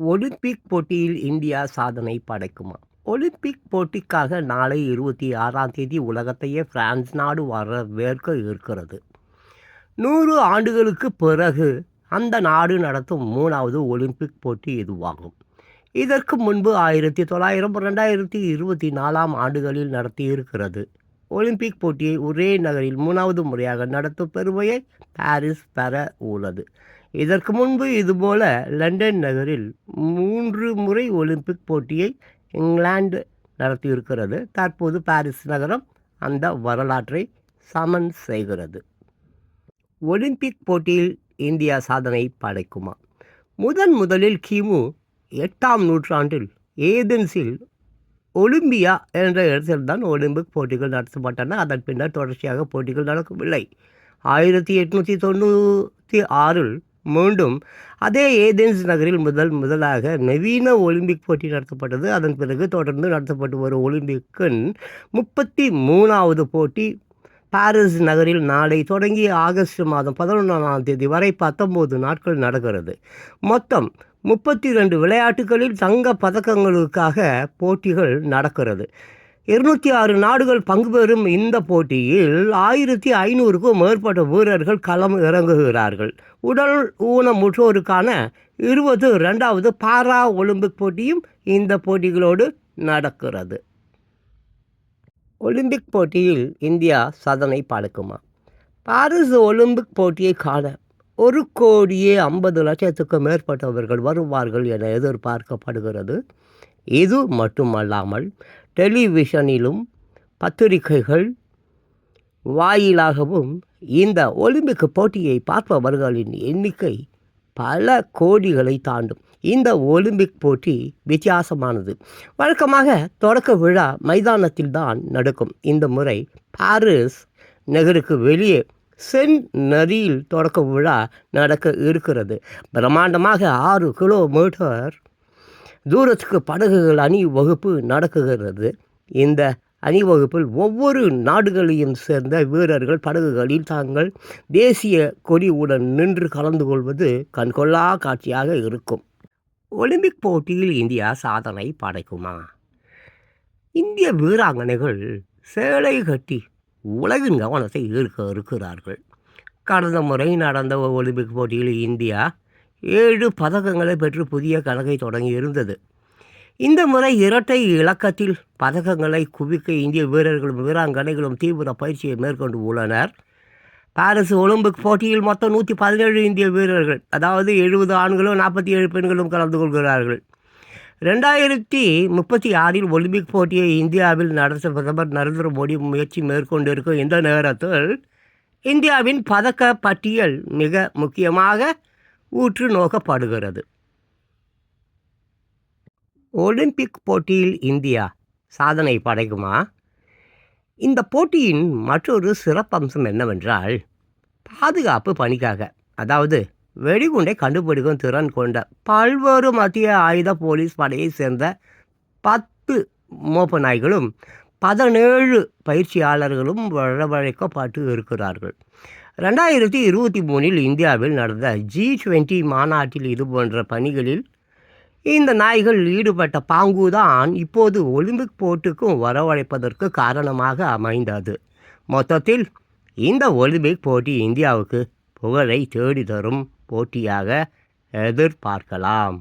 Olympic போட்டியில் India சாதனை படைக்குமா? Olympic போட்டிக்காக நாளை இருபத்தி ஆறாம் தேதி உலகத்தையே பிரான்ஸ் நாடு வரவேற்க இருக்கிறது. நூறு ஆண்டுகளுக்கு பிறகு அந்த நாடு நடத்தும் மூணாவது ஒலிம்பிக் போட்டி இதுவாகும். இதற்கு முன்பு ஆயிரத்தி தொள்ளாயிரம் ரெண்டாயிரத்தி இருபத்தி நாலாம் ஆண்டுகளில் நடத்தியிருக்கிறது. ஒலிம்பிக் போட்டியை ஒரே நகரில் மூணாவது முறையாக நடத்தும் பெருமையை பாரிஸ் பெற உள்ளது. இதற்கு முன்பு இதுபோல லண்டன் நகரில் மூன்று முறை ஒலிம்பிக் போட்டியை இங்கிலாந்து நடத்தியிருக்கிறது. தற்போது பாரிஸ் நகரம் அந்த வரலாற்றை சமன் செய்கிறது. ஒலிம்பிக் போட்டியில் இந்தியா சாதனை படைக்குமா? முதன் முதலில் கிமு எட்டாம் நூற்றாண்டில் ஏதென்ஸில் ஒலிம்பியா என்ற இடத்தில்தான் ஒலிம்பிக் போட்டிகள் நடத்தப்பட்டன. அதன் பின்னர் தொடர்ச்சியாக போட்டிகள் நடக்கவில்லை. ஆயிரத்தி எட்நூற்றி தொண்ணூற்றி ஆறில் மீண்டும் அதே ஏதென்ஸ் நகரில் முதல் முதலாக நவீன ஒலிம்பிக் போட்டி நடத்தப்பட்டது. அதன் பிறகு தொடர்ந்து நடத்தப்பட்டு வரும் ஒலிம்பிக்கின் முப்பத்தி மூணாவது போட்டி பாரிஸ் நகரில் நாளை தொடங்கி ஆகஸ்ட் மாதம் பதினொன்றாம் தேதி வரை பத்தொம்போது நாட்கள் நடக்கிறது. மொத்தம் முப்பத்தி ரெண்டு விளையாட்டுகளில் தங்க பதக்கங்களுக்காக போட்டிகள் நடக்கிறது. இருநூற்றி ஆறு நாடுகள் பங்கு பெறும் இந்த போட்டியில் ஆயிரத்தி ஐநூறுக்கும் மேற்பட்ட வீரர்கள் களம் இறங்குகிறார்கள். உடல் ஊனமுற்றோருக்கான இருபது ரெண்டாவது பாரா ஒலிம்பிக் போட்டியும் இந்த போட்டிகளோடு நடக்கிறது. ஒலிம்பிக் போட்டியில் இந்தியா சாதனை பழக்குமா பாரிஸ் ஒலிம்பிக் போட்டியை காண ஒரு கோடியே ஐம்பது லட்சத்துக்கு மேற்பட்டவர்கள் வருவார்கள் என எதிர்பார்க்கப்படுகிறது. இது மட்டுமல்லாமல் டெலிவிஷனிலும் பத்திரிகைகள் வாயிலாகவும் இந்த ஒலிம்பிக் போட்டியை பார்ப்பவர்களின் எண்ணிக்கை பல கோடிகளை தாண்டும். இந்த ஒலிம்பிக் போட்டி வித்தியாசமானது. வழக்கமாக தொடக்க விழா மைதானத்தில் தான் நடக்கும். இந்த முறை பாரிஸ் நகருக்கு வெளியே சென் நதியில் தொடக்க விழா நடக்க இருக்கிறது. பிரம்மாண்டமாக ஆறு கிலோமீட்டர் தூரத்துக்கு படகுகள் அணிவகுப்பு நடக்குகிறது. இந்த அணிவகுப்பில் ஒவ்வொரு நாடுகளையும் சேர்ந்த வீரர்கள் படகுகளில் தாங்கள் தேசிய கொடியுடன் நின்று கலந்து கொள்வது கண்கொள்ளா காட்சியாக இருக்கும். ஒலிம்பிக் போட்டியில் இந்தியா சாதனை படைக்குமா? இந்திய வீராங்கனைகள் சேலை கட்டி உலகின் கவனத்தை ஈர்க்க இருக்கிறார்கள். கடந்த முறை நடந்த ஒலிம்பிக் போட்டியில் இந்தியா ஏழு பதக்கங்களை பெற்று புதிய கணக்கை தொடங்கி இருந்தது. இந்த முறை இரட்டை இலக்கத்தில் பதக்கங்களை குவிக்க இந்திய வீரர்களும் வீராங்கனைகளும் தீவிர பயிற்சியை மேற்கொண்டு உள்ளனர். பாரிஸ் ஒலிம்பிக் போட்டியில் மொத்தம் நூற்றி பதினேழு இந்திய வீரர்கள் அதாவது எழுபது ஆண்களும் நாற்பத்தி ஏழு பெண்களும் கலந்து கொள்கிறார்கள். ரெண்டாயிரத்தி முப்பத்தி ஆறில் ஒலிம்பிக் போட்டியை இந்தியாவில் நடத்த பிரதமர் நரேந்திர மோடி முயற்சி மேற்கொண்டிருக்கும் இந்த நேரத்தில் இந்தியாவின் பதக்க பட்டியல் மிக முக்கியமாக ஊற்று நோக்கப்படுகிறது. ஒலிம்பிக் போட்டியில் இந்தியா சாதனை படைக்குமா? இந்த போட்டியின் மற்றொரு சிறப்பம்சம் என்னவென்றால் பாதுகாப்பு பணிக்காக அதாவது வெடிகுண்டை கண்டுபிடிக்கும் திறன் கொண்ட பல்வேறு மத்திய ஆயுத போலீஸ் படையை சேர்ந்த பத்து மோப்ப நாய்களும் பதினேழு பயிற்சியாளர்களும் வரவழைக்கப்பட்டு இருக்கிறார்கள். ரெண்டாயிரத்தி இருபத்தி மூணில் இந்தியாவில் நடந்த ஜி டுவெண்ட்டி மாநாட்டில் இது போன்ற பணிகளில் இந்த நாய்கள் ஈடுபட்ட பாங்குதான் இப்போது ஒலிம்பிக் போட்டிக்கும் வரவழைப்பதற்கு காரணமாக அமைந்தது. மொத்தத்தில் இந்த ஒலிம்பிக் போட்டி இந்தியாவுக்கு புகழை தேடி தரும் போட்டியாக எதிர்பார்க்கலாம்.